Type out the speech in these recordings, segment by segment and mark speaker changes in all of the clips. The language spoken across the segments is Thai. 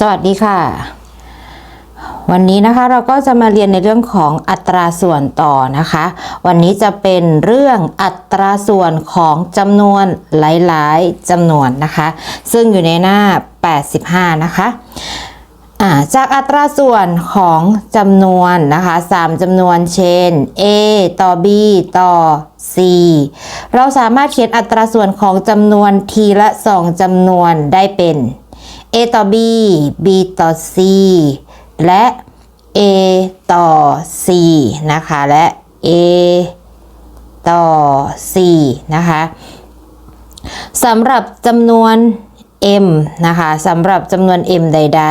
Speaker 1: สวัสดีค่ะ วันนี้นะคะเราก็จะมาเรียนในเรื่องของอัตราส่วนต่อนะคะ วันนี้จะเป็นเรื่องอัตราส่วนของจำนวนหลายๆจำนวนนะคะ ซึ่งอยู่ในหน้า 85 นะคะจากอัตราส่วนของจำนวนนะคะ3จำนวนเช่น a ต่อ b ต่อ c เราสามารถเขียนอัตราส่วนของจำนวนทีละ 2จำนวนได้เป็น a ต่อ b b ต่อ c และ a ต่อ c นะคะ และ a ต่อ c นะคะสำหรับจำนวน m นะคะสำหรับจำนวน m ใด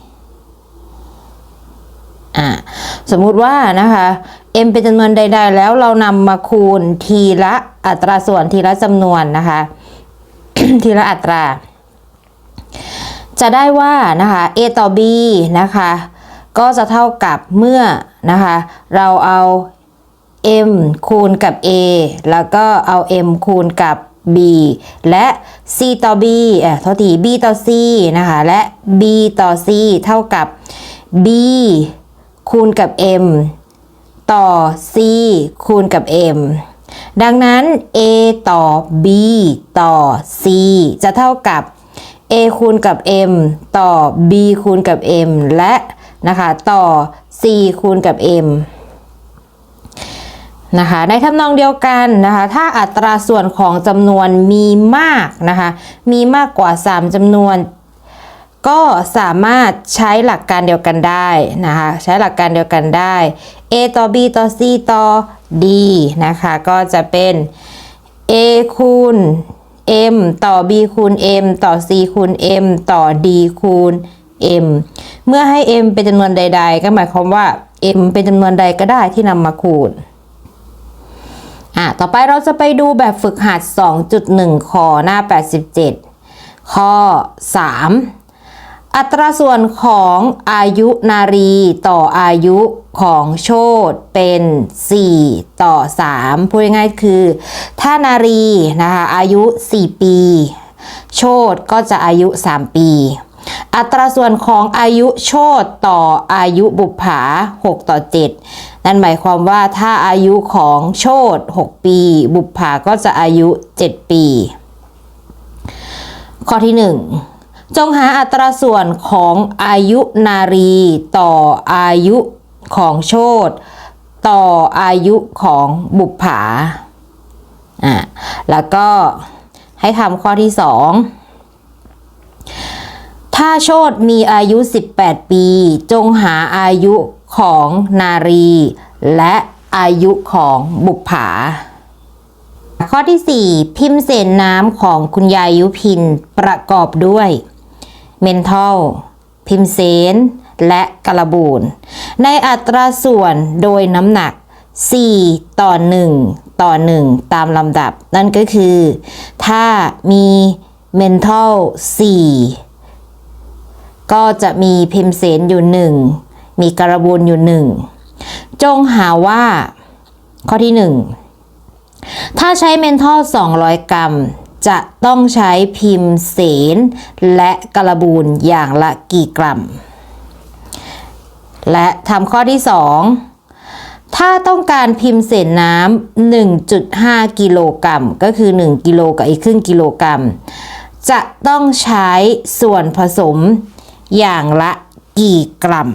Speaker 1: ๆอะสมมุติว่านะคะ m เป็นจำนวนใด ๆ แล้วเรานำมาคูณทีละอัตราส่วนทีละจำนวนนะคะ ทีละอัตรา จะได้ว่านะคะ a ต่อ b นะคะก็จะเท่ากับเมื่อนะคะเราเอา m คูณกับ a แล้วก็เอา m คูณกับ b และ c ต่อ b เอ่อโทษที b ต่อ c นะคะและ b ต่อ c เท่ากับ b คูณกับ m ต่อ c คูณกับ m ดังนั้น a ต่อ b ต่อ c จะเท่ากับ a คูณกับ m ต่อ b คูณกับ m และนะคะต่อ c คูณกับ m นะคะในทำนองเดียวกันนะคะถ้าอัตราส่วนของจำนวนมีมากนะคะมีมากกว่า 3จำนวน ก็สามารถใช้หลักการเดียวกันได้นะคะใช้หลักการเดียวกันได้ a ต่อ b ต่อ c ต่อ d นะคะก็จะเป็น a คูณ m ต่อ b คูณ m ต่อ c คูณ m ต่อ d คูณ m เมื่อให้ m เป็นจำนวนใด ๆ ก็หมายความว่า m เป็นจำนวนใดก็ได้ที่นำมาคูณอะต่อไปเราจะไปดูแบบฝึกหัด 2.1 ข้อหน้า 87 ข้อ 3 อัตราส่วนของอายุนารีต่ออายุของโชตเป็น 4 ต่อ 3 พูดง่ายๆคือ ถ้านารีนะคะอายุ 4 ปี โชตก็จะอายุ 3 ปี อัตราส่วนของอายุโชตต่ออายุบุปผา 6 ต่อ 7 นั่นหมายความว่าถ้าอายุของโชต6 ปี บุปผาก็จะอายุ 7 ปี ข้อที่ 1 จงหาอัตราส่วนของอายุนารีต่ออายุของโชตต่ออายุของบุปผาอะแล้วก็ให้ทำข้อที่2ถ้าโชตมีอายุ 18 ปี จงหาอายุของนารี และอายุของบุปผา ข้อที่ 4 พิมพ์เศษน้ำของคุณยายยุพินประกอบด้วย เมนทัลพิมเซน และกระบูน ในอัตราส่วนโดยน้ำหนัก 4 ต่อ 1 ต่อ 1 ตามลำดับ นั่นก็คือ ถ้ามีเมนทัล4 ก็จะมีพิมเซนอยู่ 1 มีกระบูนอยู่ 1 จงหาว่า ข้อที่ 1 ถ้าใช้เมนทอล 200 กรัม จะต้องใช้พิมพ์เสน และกระบูนอย่างละกี่กรัม และทำข้อที่ 2 ถ้าต้องการพิมพ์เศษน้ำ1.5 กิโลกรัม ก็คือ 1 กิโลกับอีกครึ่งกิโลกรัม จะต้องใช้ส่วนผสมอย่างละกี่กรัม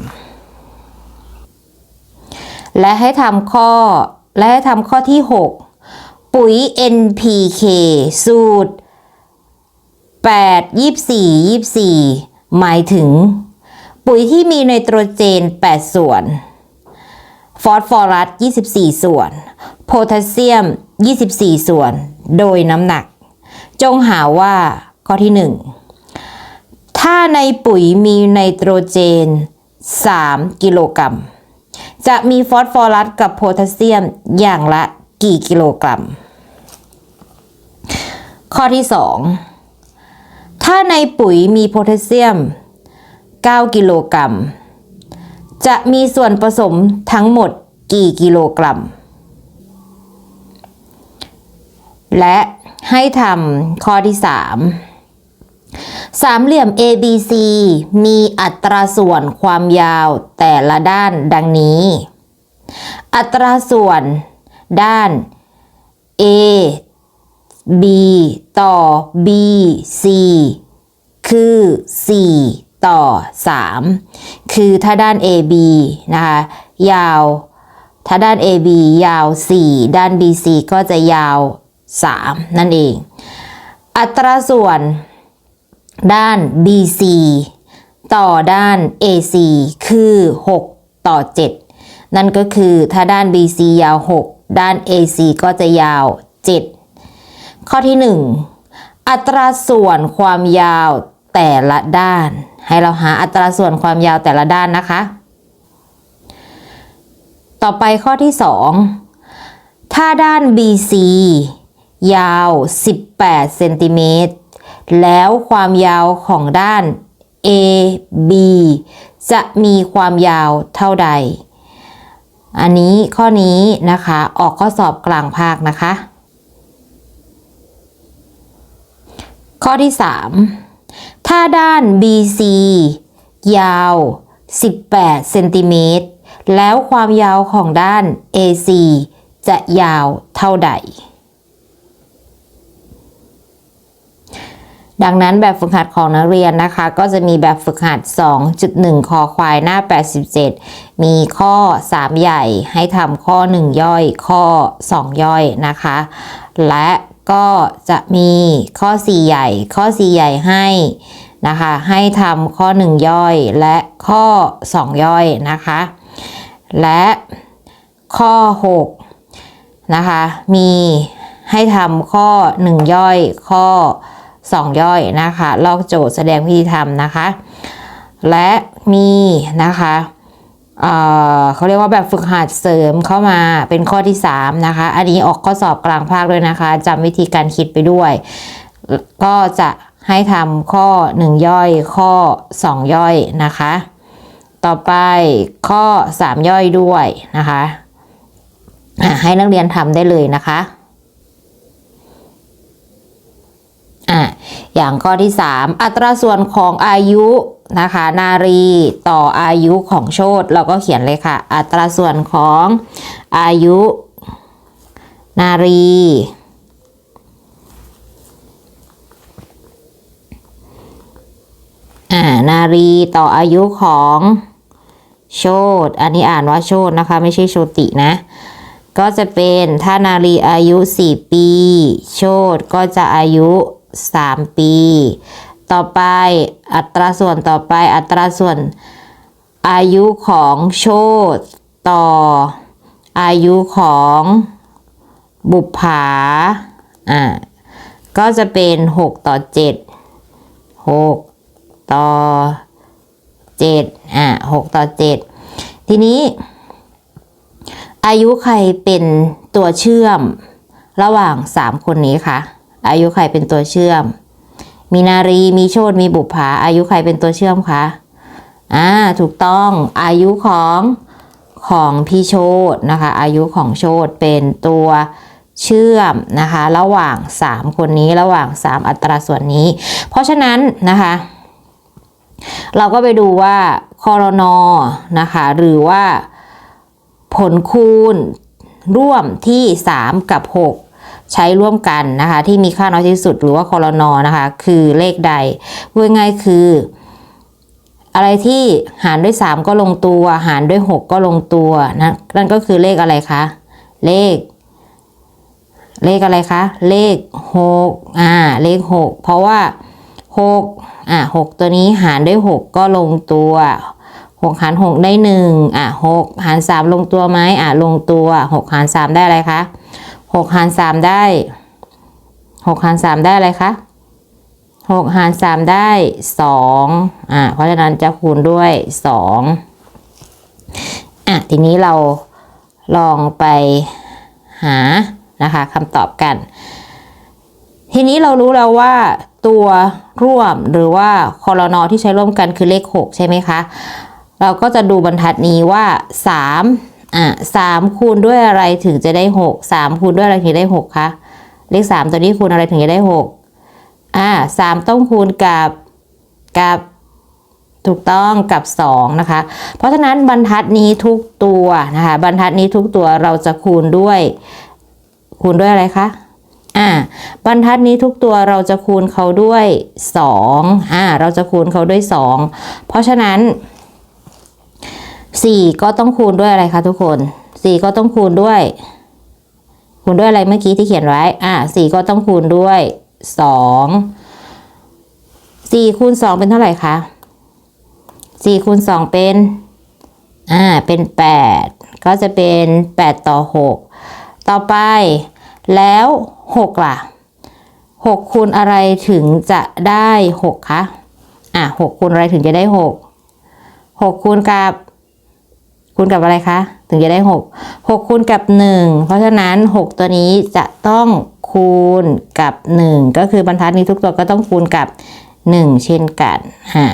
Speaker 1: และให้ทำข้อและให้ทำข้อที่ 6 ปุ๋ย NPK สูตร 8 24 24 หมายถึง ปุ๋ยที่มีไนโตรเจน 8 ส่วน ฟอสฟอรัส 24 ส่วน โพแทสเซียม 24 ส่วน โดยน้ำหนัก จงหาว่าข้อที่ 1 ถ้าในปุ๋ยมีไนโตรเจน 3 กิโลกรัมจะมีฟอสฟอรัสกับโพแทสเซียมอย่างละกี่กิโลกรัม ข้อที่ 2 ถ้าในปุ๋ยมีโพแทสเซียม 9 กิโลกรัม จะมีส่วนผสมทั้งหมดกี่กิโลกรัม และให้ทำข้อที่ 3 สามเหลี่ยม ABC มีอัตราส่วนความยาวแต่ละด้านดังนี้ อัตราส่วนด้าน A B ต่อ B C คือ 4 ต่อ 3 คือถ้าด้าน AB นะคะยาว ถ้าด้าน AB ยาว 4 ด้าน BC ก็จะยาว 3 นั่นเอง อัตราส่วน ด้าน BC ต่อด้าน AC คือ 6 ต่อ 7 นั่นก็คือถ้าด้าน BC ยาว 6 ด้าน AC ก็จะยาว 7 ข้อที่ 1 อัตราส่วนความยาวแต่ละด้าน ให้เราหาอัตราส่วนความยาวแต่ละด้านนะคะ ต่อไปข้อที่ 2 ถ้าด้าน BC ยาว 18เซนติเมตรแล้วความยาวของด้าน AB จะมีความยาวเท่าใด อันนี้ข้อนี้นะคะ ออกข้อสอบกลางภาคนะคะ ข้อที่ 3 ถ้าด้าน BC ยาว 18 เซนติเมตร แล้วความยาวของด้าน AC จะยาวเท่าใด ดังนั้นแบบฝึกหัดของนักเรียนนะคะ ก็จะมีแบบฝึกหัด 2.1 คอควายหน้า 87 มีข้อ 3 ใหญ่ให้ทำข้อ 1 ย่อย ข้อ 2 ย่อยนะคะ และ ก็จะมีข้อ 4 ใหญ่ ข้อ 4 ใหญ่ให้นะคะ ให้ทำข้อ 1 ย่อยและข้อ 2 ย่อยนะคะ และข้อ 6 นะคะ มีให้ทำข้อ 1 ย่อย ข้อ 2 ย่อยนะคะ ลอกโจทย์แสดงวิธีทำนะคะ และมีนะคะ เขาเรียกว่าแบบฝึกหัดเสริมเข้ามาเป็นข้อที่ 3 นะคะ อันนี้ออกข้อสอบกลางภาคด้วยนะคะจำวิธีการคิดไปด้วย ก็จะให้ทำข้อ 1 ย่อยข้อ 2 ย่อยนะคะ ต่อไปข้อ 3 ย่อยด้วยนะคะให้นักเรียนทำได้เลยนะคะ อะอย่างข้อที่ 3 อัตราส่วนของอายุนะคะ นารีต่ออายุของโชตเราก็เขียนเลยค่ะ อัตราส่วนของอายุ นารี อ่า นารีต่ออายุของโชตอันนี้อ่านว่าโชตนะคะ ไม่ใช่โชตินะ ก็จะเป็นถ้านารีอายุ 4 ปี โชตก็จะอายุ 3 ปี ต่อไปอัตราส่วนต่อไปอัตราส่วนอายุของโชตต่อ อายุของบุปผาอ่าก็จะเป็น 6 ต่อ 7 6 ต่อ 7 อ่า6ต่อ 7 ทีนี้ อายุใครเป็นตัวเชื่อมระหว่าง 3 คนนี้คะ อายุใครเป็นตัวเชื่อม มีนารีมีโชตมีบุปผา อายุใครเป็นตัวเชื่อมคะอ่าถูกต้องอายุของของพี่โชตนะคะ อายุของโชตเป็นตัวเชื่อมนะคะ ระหว่าง 3 คนนี้ระหว่าง 3 อัตราส่วนนี้ เพราะฉะนั้นนะคะ เราก็ไปดูว่าคอรนอนะคะ หรือว่าผลคูณร่วมที่ 3 กับ 6 ใช้ร่วมกันนะคะ ที่มีค่าน้อยที่สุดหรือว่าคอรนอนะคะ คือเลขใดพูดง่ายคือ อะไรที่หารด้วย 3 ก็ลงตัว หารด้วย 6 ก็ลงตัวนะนั่นก็คือเลขอะไรคะ เลข เลขอะไรคะ เลข6อ่าเลข 6 เพราะว่า 6อะ6ตัวนี้หารด้วย 6 ก็ลงตัว6หาร6ได้1อะ6หาร3ลงตัวไหมอะลงตัว6หาร3ได้อะไรคะ 6หาร3ได้6หาร3ได้อะไรคะ6หาร3ได้2อะเพราะฉะนั้นจะคูณด้วย2อะทีนี้เราลองไปหานะคะคำตอบกัน ทีนี้เรารู้แล้วว่าตัวร่วมหรือว่าคอรนอที่ใช้ร่วมกันคือเลข 6 ใช่ไหมคะ เราก็จะดูบรรทัดนี้ว่า 3 อะ3คูณด้วยอะไรถึงจะได้6 3คูณด้วยอะไรถึงได้6คะเลข3ตัวนี้คูณอะไรถึงจะได้6อ่า3ต้องคูณกับกับถูกต้องกับ 2 นะคะ เพราะฉะนั้นบรรทัดนี้ทุกตัวนะคะ บรรทัดนี้ทุกตัวเราจะคูณด้วย คูณด้วยอะไรคะ อ่า บรรทัดนี้ทุกตัวเราจะคูณเขาด้วย2อ่า เราจะคูณเขาด้วย 2 เพราะฉะนั้น 4 ก็ต้องคูณด้วยอะไรคะทุกคน 4 ก็ต้องคูณด้วย คูณด้วยอะไรเมื่อกี้ที่เขียนไว้อ่า4ก็ต้องคูณด้วย 2 4คูณ2เป็นเท่าไหร่คะ4คูณ2เป็นอ่าเป็น 8 ก็จะเป็น 8 ต่อ 6 ต่อไปแล้ว 6 ล่ะ 6 คูณอะไรถึงจะได้ 6 คะ อะ 6 คูณอะไรถึงจะได้ 6 6 คูณกับ คูณกับอะไรคะ ถึงจะได้ 6 6คูณกับ 1 เพราะฉะนั้น 6 ตัวนี้จะต้องคูณกับ 1 ก็คือบรรทัดนี้ทุกตัวก็ต้องคูณกับ 1 เช่นกันฮะ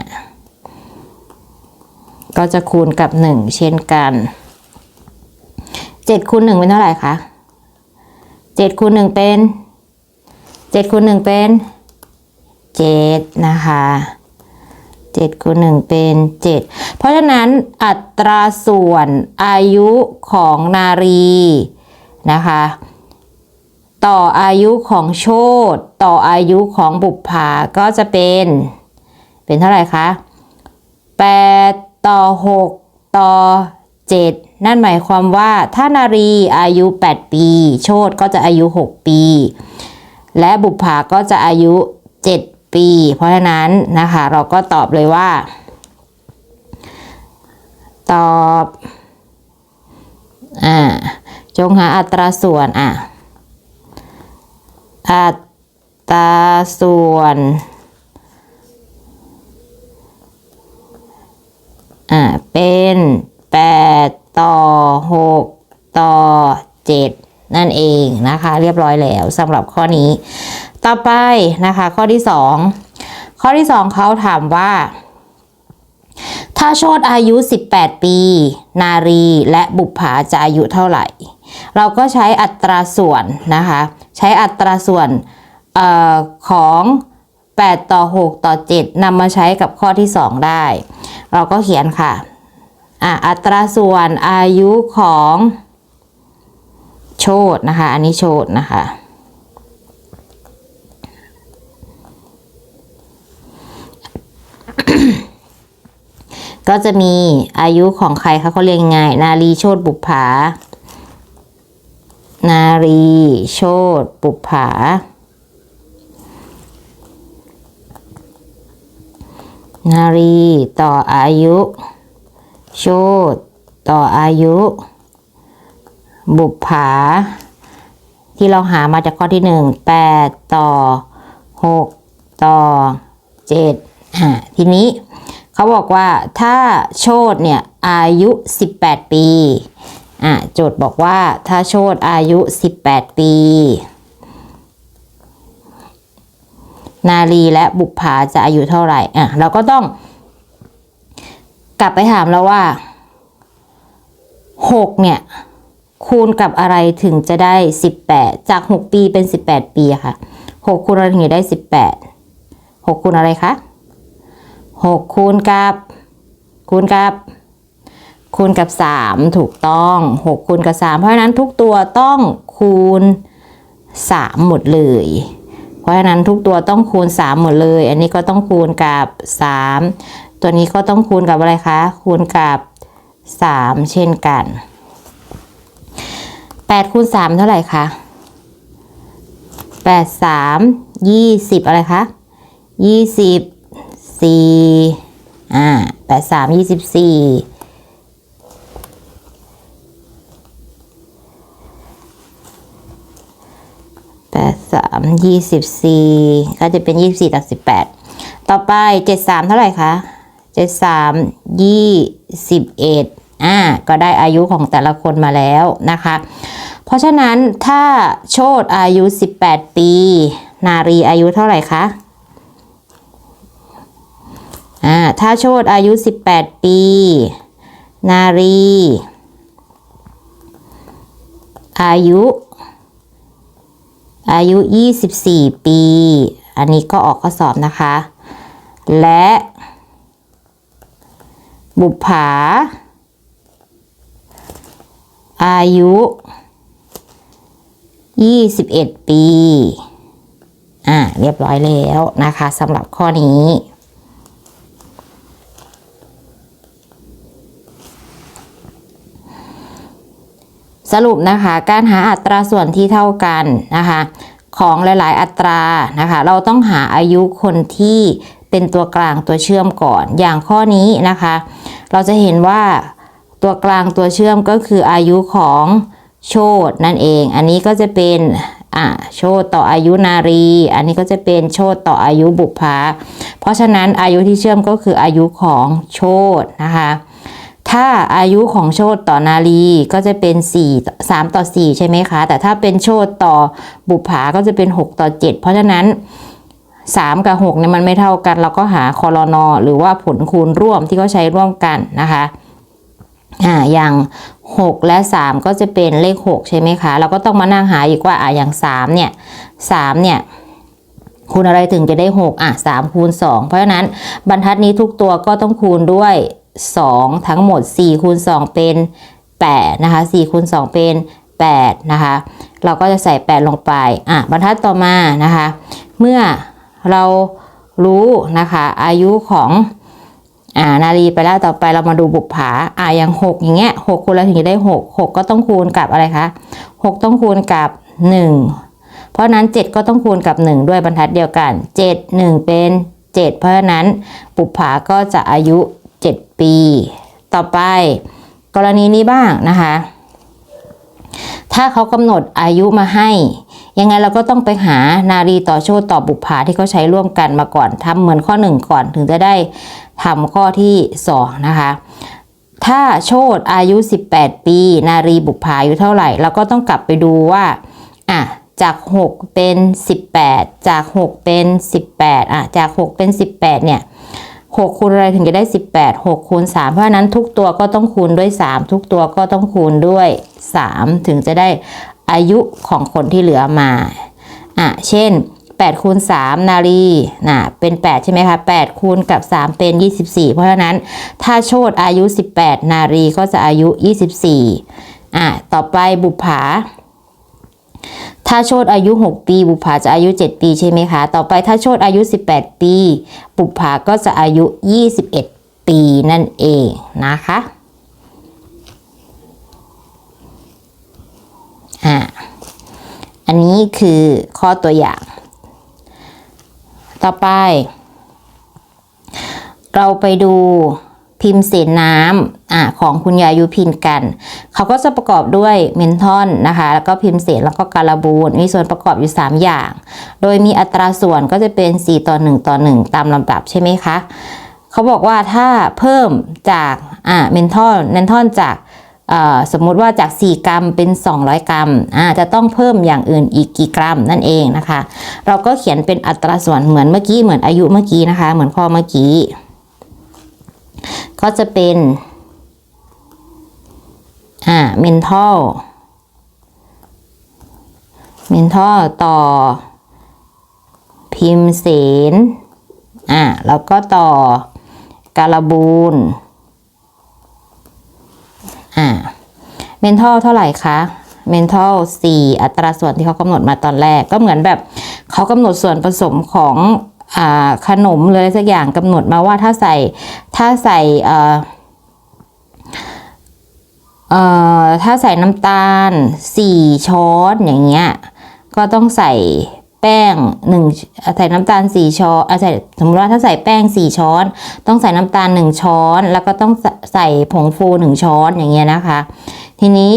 Speaker 1: ก็จะคูณกับ 1 เช่นกัน 7คูณ1เป็นเท่าไหร่คะ7คูณ1เป็น 7คูณ1เป็น 7 นะคะ 7คูณ1เป็น 7 เพราะฉะนั้นอัตราส่วนอายุของนารีนะคะ ต่ออายุของโชตต่ออายุของบุปผาก็จะเป็น เป็นเท่าไหร่คะ 8 ต่อ 6 ต่อ 7 นั่นหมายความว่าถ้านารีอายุ 8 ปี โชตก็จะอายุ 6 ปี และบุปผาก็จะอายุ 7 ปี เพราะฉะนั้นนะคะเราก็ตอบเลยว่า ตอบอ่าจงหาอัตราส่วนอะอัตราส่วนอ่าเป็น8ต่อ6ต่อ7นั่นเองนะคะ เรียบร้อยแล้วสำหรับข้อนี้ ต่อไปนะคะ ข้อที่ 2 ข้อที่ 2เขาถามว่า ถ้าโชตอายุ 18 ปี นารีและบุปผาจะอายุเท่าไหร่ เราก็ใช้อัตราส่วนนะคะ ใช้อัตราส่วนออของ 8 ต่อ 6 ต่อ 7นำมาใช้กับข้อที่ 2 ได้ เราก็เขียนค่ะอะอัตราส่วนอายุของโชตนะคะ อันนี้โชตนะคะ ก็จะมีอายุของใครคะเขาเรียกยังไง นารีโชตบุปผานารีโชตบุปผานารีต่ออายุ โชตต่ออายุ บุปผาที่เราหามาจากข้อที่หนึ่งแปดต่อหกต่อเจ็ด ทีนี้เขาบอกว่าถ้าโชตเนี่ยอายุ 18 ปีอะโจทย์บอกว่าถ้าโชตอายุ 18 ปี นารีและบุปผาจะอายุเท่าไหร่อะเราก็ต้อง กลับไปถามแล้วว่า 6 เนี่ย คูณกับอะไรถึงจะได้ 18 จาก 6 ปีเป็น 18 ปีค่ะ 6 คูณอะไรถึงจะได้ 18 6 คูณอะไรคะ 6 คูณกับ คูณกับ คูณกับ 3 ถูกต้อง 6 คูณกับ 3 เพราะฉะนั้นทุกตัวต้องคูณ 3 หมดเลย เพราะฉะนั้นทุกตัวต้องคูณ 3 หมดเลย อันนี้ก็ต้องคูณกับ 3 ตัวนี้ก็ต้องคูณกับอะไรคะ คูณกับ 3 เช่นกัน 8 คูณ 3 เท่าไหร่คะ8 3 20 อะไรคะ 20 4อ่า8 3 24แปดสามยี่สิบสี่ก็จะเป็นยี่สิบสี่ตัดสิบแปดต่อไปเจ็ดสามเท่าไหร่คะเจ็ดสามยี่สิบเอ็ดอ่าก็ได้อายุของแต่ละคนมาแล้วนะคะ เพราะฉะนั้นถ้าโชตอายุ 18 ปี นารีอายุเท่าไหร่คะ อ่าถ้าโชตอายุ 18 ปี นารี อายุ อายุ 24 ปี อันนี้ก็ออกข้อสอบนะคะ และ บุปผาอายุ 21 ปี อ่า เรียบร้อยแล้วนะคะสำหรับข้อนี้ สรุปนะคะการหาอัตราส่วนที่เท่ากันนะคะของหลาย ๆ อัตรานะคะเราต้องหาอายุคนที่เป็นตัวกลางตัวเชื่อมก่อน อย่างข้อนี้นะคะ เราจะเห็นว่าตัวกลางตัวเชื่อมก็คืออายุของโชดนั่นเอง อันนี้ก็จะเป็นอ่าโชดต่ออายุนารี อันนี้ก็จะเป็นโชดต่ออายุบุพภาเพราะฉะนั้นอายุที่เชื่อมก็คืออายุของโชดนะคะ ถ้าอายุของโชดต่อนารีก็จะเป็น 4 3 ต่อ 4 ใช่ไหมคะ แต่ถ้าเป็นโชดต่อบุปผาก็จะเป็น 6 ต่อ 7 เพราะฉะนั้น 3 กับ6เนี่ยมันไม่เท่ากัน เราก็หาคอรนอหรือว่าผลคูณร่วมที่เขาใช้ร่วมกันนะคะอ่าอย่าง 6 และ 3 ก็จะเป็นเลข 6 ใช่ไหมคะ เราก็ต้องมานั่งหาอีกว่าอ่าอย่าง 3 เนี่ย3เนี่ยคูณอะไรถึงจะได้ 6 อะ3คูณ2 เพราะฉะนั้นบรรทัดนี้ทุกตัวก็ต้องคูณด้วย 2 ทั้งหมด4คูณ2เป็น8นะคะ4คูณ2เป็น8นะคะเราก็จะใส่ 8 ลงไปอะบรรทัดต่อมานะคะเมื่อเรารู้นะคะอายุของอ่านารีไปแล้วต่อไปเรามาดูบุปผาอ่าอย่าง 6 อย่างเงี้ย6คูณแล้วถึงจะได้ 6 6 ก็ต้องคูณกับอะไรคะ6 ต้องคูณกับ 1 เพราะฉะนั้น 7 ก็ต้องคูณกับ 1 ด้วยบรรทัดเดียวกัน 7 1 เป็น 7 เพราะฉะนั้นบุปผาก็จะอายุ 7 ปี ต่อไปกรณีนี้บ้างนะคะ ถ้าเขากำหนดอายุมาให้ ยังไงเราก็ต้องไปหานารีต่อโชดต่อบุปผาที่เขาใช้ร่วมกันมาก่อนทำเหมือนข้อ 1 ก่อนถึงจะได้ทำข้อที่ 2 นะคะถ้าโชดอายุ 18 ปี นารีบุปผาอายุเท่าไหร่ เราก็ต้องกลับไปดูว่าอะจาก 6 เป็น 18 จาก 6 เป็น 18อะจาก 6 เป็น 18 เนี่ย 6คูณอะไรถึงจะได้ 18 6คูณ3เพราะฉะนั้นทุกตัวก็ต้องคูณด้วย 3 ทุกตัวก็ต้องคูณด้วย 3 ถึงจะได้อายุของคนที่เหลือมาอะเช่น8คูณ3นารีน่ะเป็น 8 ใช่ไหมคะ8คูณกับ 3 เป็น 24 เพราะฉะนั้นถ้าโชดอายุ 18 นารีก็จะอายุ 24อะต่อไปบุปผา ถ้าโชดอายุ 6 ปี บุปผาจะอายุ 7 ปีใช่ไหมคะ ต่อไปถ้าโชดอายุ 18 ปี บุปผาก็จะอายุ 21 ปีนั่นเองนะคะอ่าอันนี้คือข้อตัวอย่าง ต่อไป เราไปดู พิมพ์เศษน้ำอของคุณยายุพินกัน เขาก็จะประกอบด้วยเมนทอนนะคะ แล้วก็พิมพ์เศษแล้วก็การบูนมีส่วนประกอบอยู่ 3 อย่าง โดยมีอัตราส่วนก็จะเป็น 4 ต่อ 1 ต่อ 1 ตามลำดับใช่ไหมคะ เขาบอกว่าถ้าเพิ่มจากอ่าเมนทอนเมนทอนจากสมมุติว่าจาก 4 กรัมเป็น 200 กรัมจะต้องเพิ่มอย่างอื่นอีกกี่กรัมนั่นเองนะคะ เราก็เขียนเป็นอัตราส่วนเหมือนเมื่อกี้เหมือนอายุเมื่อกี้นะคะ เหมือนข้อเมื่อกี้ ก็จะเป็นอ่าเมนทัลเมนทัลต่อ พิมเสนอ่าแล้วก็ต่อการบูนอ่าเมนทัลเท่าไหร่คะเมนทัลสี่อัตราส่วนที่เขากำหนดมาตอนแรกก็เหมือนแบบเขากำหนดส่วนผสมของ ขนมเลยสักอย่างกำหนดมาว่าถ้าใส่ถ้าใส่ถ้าใส่น้ำตาลสี่ช้อนอย่างเงี้ยก็ต้องใส่แป้งหนึ่งใส่น้ำตาลสี่ช้อนใส่สมมติว่าถ้าใส่แป้งสี่ช้อน ต้องใส่น้ำตาลหนึ่งช้อน แล้วก็ต้องใส่ใส่ผงฟูหนึ่งช้อนอย่างเงี้ยนะคะ ทีนี้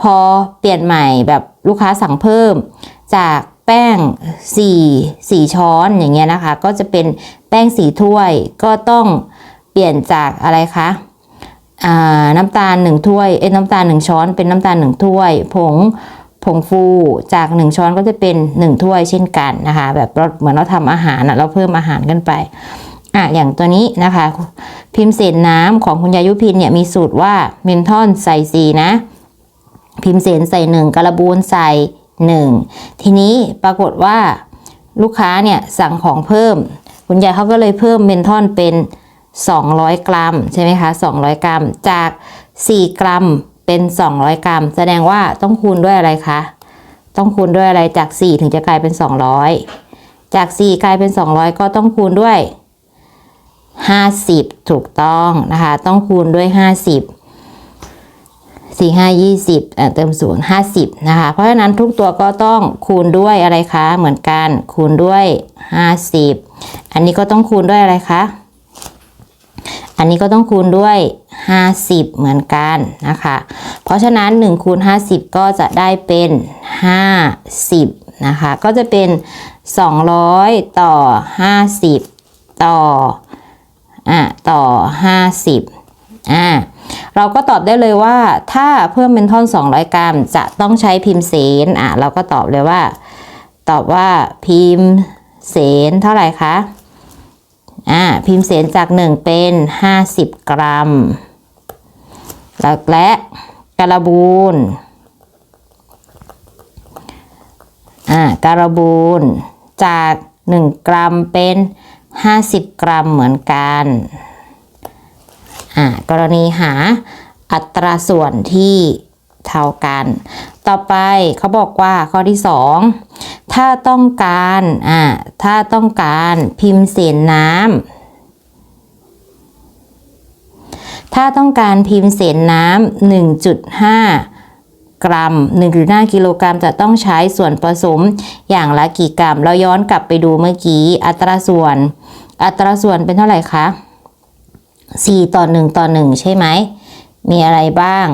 Speaker 1: พอเปลี่ยนใหม่แบบลูกค้าสั่งเพิ่มจาก แป้ง4 4ช้อนอย่างเงี้ยนะคะ ก็จะเป็นแป้งสีถ้วยก็ต้องเปลี่ยนจากอะไรคะน้ำตาล1ถ้วยเอ้น้ำตาล1ช้อนเป็นน้ำตาล1ถ้วย ผงผงฟูจาก 1 ช้อนก็จะเป็น 1 ถ้วยเช่นกันนะคะ แบบเราเหมือนเราทำอาหารอะเราเพิ่มอาหารกันไปอะอย่างตัวนี้นะคะ พิมพ์เศษน้ำของคุณยายุพินเนี่ยมีสูตรว่าเมนทอนใส่สีนะ พิมพ์เสนใส่หนึ่งกระบูนใส่ หนึ่งทีนี้ปรากฏว่าลูกค้าเนี่ยสั่งของเพิ่ม คุณยายเขาก็เลยเพิ่มเมนทอนเป็น 200 กรัมใช่ไหมคะ 200 กรัมจาก 4 กรัมเป็น 200 กรัม แสดงว่าต้องคูณด้วยอะไรคะ ต้องคูณด้วยอะไรจาก 4 ถึงจะกลายเป็น 200 จาก 4 กลายเป็น 200 ก็ต้องคูณด้วย 50 ถูกต้องนะคะ ต้องคูณด้วย 50 สี่ห้ายี่สิบเติมศูนย์ห้าสิบนะคะ เพราะฉะนั้นทุกตัวก็ต้องคูณด้วยอะไรคะ เหมือนกันคูณด้วยห้าสิบอันนี้ก็ต้องคูณด้วยอะไรคะ อันนี้ก็ต้องคูณด้วย50เหมือนกันนะคะ เพราะฉะนั้น1คูณ50ก็จะได้เป็น50นะคะ ก็จะเป็น200ต่อ50ต่ออะต่อ50อ่า เราก็ตอบได้เลยว่าถ้าเพิ่มเป็นท่อน200 กรัม จะต้องใช้พิมพ์เสนอะเราก็ตอบเลยว่า ตอบว่าพิมพ์เสนเท่าไหร่คะอ่าพิมพ์เสนจาก 1 เป็น 50 กรัม แล้วและการบูนอ่าการบูนจาก 1 กรัมเป็น 50 กรัมเหมือนกัน อ่ากรณีหาอัตราส่วนที่เท่ากัน ต่อไปเขาบอกว่าข้อที่ 2 ถ้าต้องการอ่าถ้าต้องการพิมพ์เศษน้ำถ้าต้องการพิมพ์เศษน้ำ1.5กรัม1.5กิโลกรัมจะต้องใช้ส่วนผสมอย่างละกี่กรัม เราย้อนกลับไปดูเมื่อกี้อัตราส่วน อัตราส่วนเป็นเท่าไหร่คะ 4 ต่อ 1 ต่อ 1 ใช่ไหม มีอะไรบ้าง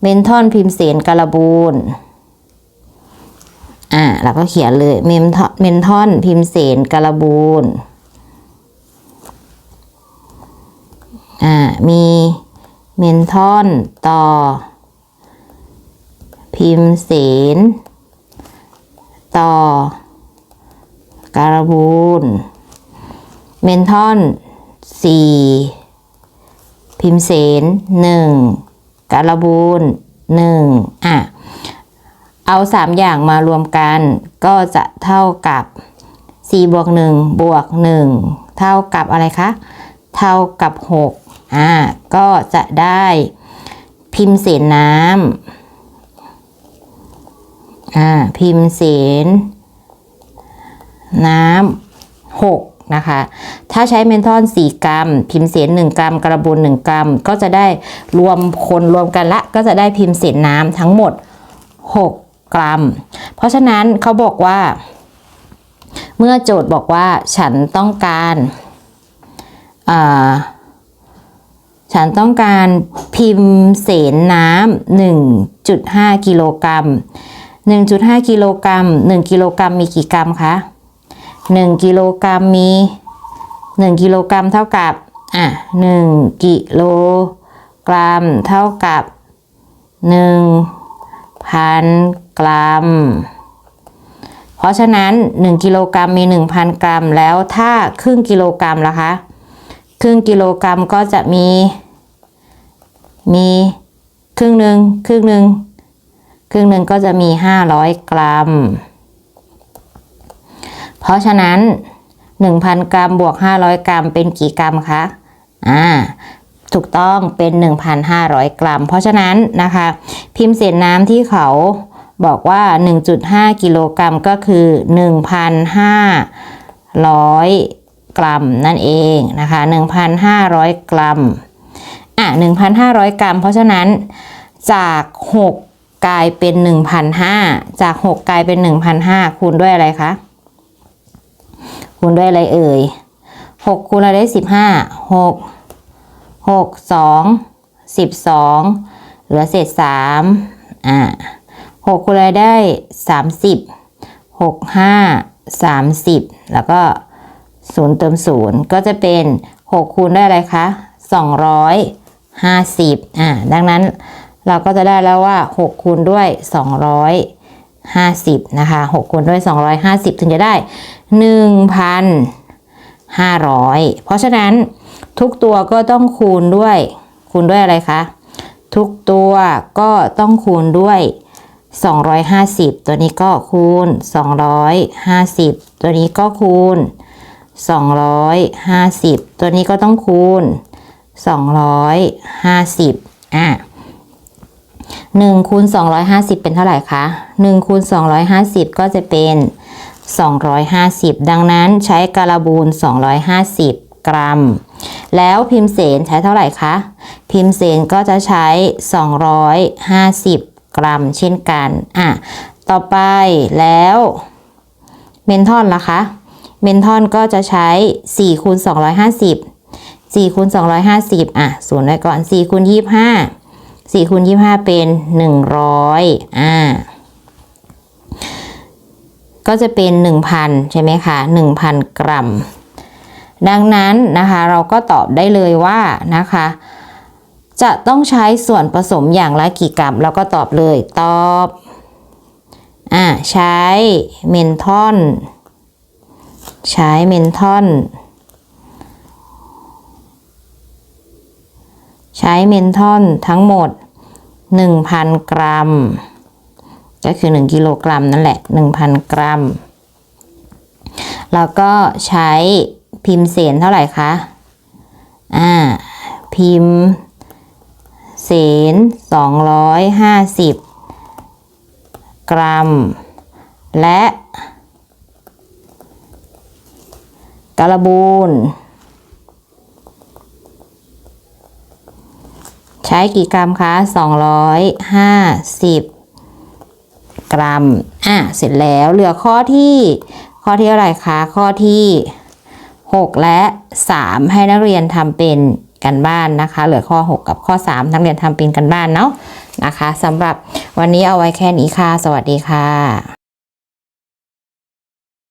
Speaker 1: เมนทอนพิมพ์เสนการบูนอ่าเราก็เขียนเลยเมนทอนเมนทอนพิมพ์เสนการบูนอ่ามีเมนทอนต่อ พิมพ์เสนต่อการบูนเมนทอนสี่ พิมเสนหนึ่งการบูนหนึ่งอะ เอาสามอย่างมารวมกันก็จะเท่ากับ4บวก1บวก1เท่ากับอะไรคะ เท่ากับ6อ่า ก็จะได้พิมพ์เสนน้ำอ่า พิมพ์เสนน้ำ6 นะคะ ถ้าใช้เมนทอน 4 กรัม พิมพ์เสน1 กรัม กระบุน1 กรัม ก็จะได้รวมคนรวมกันละ ก็จะได้พิมพ์เสนน้ำทั้งหมด 6 กรัม เพราะฉะนั้นเขาบอกว่า เมื่อโจทย์บอกว่าฉันต้องการฉันต้องการพิมพ์เสนน้ำ1.5 กิโลกรัม 1.5 กิโลกรัม 1 กิโลกรัมมีกี่กรัมคะ 1กิโลกรัมมี 1กิโลกรัมเท่ากับอะ1กิโลกรัมเท่ากับ 1,000 กรัม เพราะฉะนั้น 1กิโลกรัมมี 1,000 กรัม แล้วถ้าครึ่งกิโลกรัมล่ะคะครึ่งกิโลกรัมก็จะมี มีครึ่งหนึ่งครึ่งหนึ่งครึ่งหนึ่งก็จะมี 500 กรัม เพราะฉะนั้น 1,000 กรัมบวก 500 กรัมเป็นกี่กรัมคะ อ่า ถูกต้องเป็น 1,500 กรัม เพราะฉะนั้นนะคะ พิมพ์เศษน้ำที่เขาบอกว่า 1.5 กิโลกรัมก็คือ 1,500 กรัมนั่นเองนะคะ 1,500 กรัม อะ 1,500 กรัม เพราะฉะนั้นจาก 6 กลายเป็น 1,500 จาก 6 กลายเป็น 1,500 คูณด้วยอะไรคะ คูณด้วยอะไรเอ่ย6คูณอะไรได้15 6 6 2 12เหลือเศษ3อ่า6คูณอะไรได้30 6 5 30แล้วก็0เติม0ก็จะเป็น6คูณได้อะไรคะ250อ่าดังนั้นเราก็จะได้แล้วว่า6คูณด้วย 250นะคะ6คูณด้วย 250 ถึงจะได้ 1,500 เพราะฉะนั้นทุกตัวก็ต้องคูณด้วย คูณด้วยอะไรคะ ทุกตัวก็ต้องคูณด้วย 250 ตัวนี้ก็คูณ 250 ตัวนี้ก็คูณ 250 ตัวนี้ก็ต้องคูณ 250อะ 1คูณ250 เป็นเท่าไหร่คะ1คูณ250 ก็จะเป็น 250 ดังนั้นใช้การบูน250 กรัม แล้วพิมพ์เสนใช้เท่าไหร่คะ พิมพ์เสนก็จะใช้ 250 กรัม เช่นกัน อะ ต่อไปแล้วเมนทอนล่ะคะ เมนทอนก็จะใช้4คูณ250 4คูณ250 อะศูนย์ไว้ก่อน4คูณ25 4คูณ25 เป็น 100อ่าก็จะเป็น 1,000 ใช่ไหมคะ 1,000 กรัม ดังนั้นนะคะเราก็ตอบได้เลยว่านะคะ จะต้องใช้ส่วนผสมอย่างละกี่กรัม เราก็ตอบเลยตอบอ่าใช้เมนทอน ใช้เมนทอน ใช้เมนทอนทั้งหมด 1,000 กรัม ก็คือ 1 กิโลกรัมนั่นแหละ 1,000 กรัม แล้วก็ใช้พิมพ์เสนเท่าไหร่คะ อ่า พิมพ์เสน250 กรัม และกระบูน ใช้กี่กรัมคะ250 กรัม อะ เสร็จแล้วเหลือข้อที่ ข้อที่อะไรคะ ข้อที่ 6 และ 3 ให้นักเรียนทำเป็นกันบ้านนะคะ เหลือข้อ 6 กับข้อ 3 นักเรียนทำเป็นกันบ้านเนาะนะคะสำหรับวันนี้เอาไว้แค่นี้ค่ะ สวัสดีค่ะ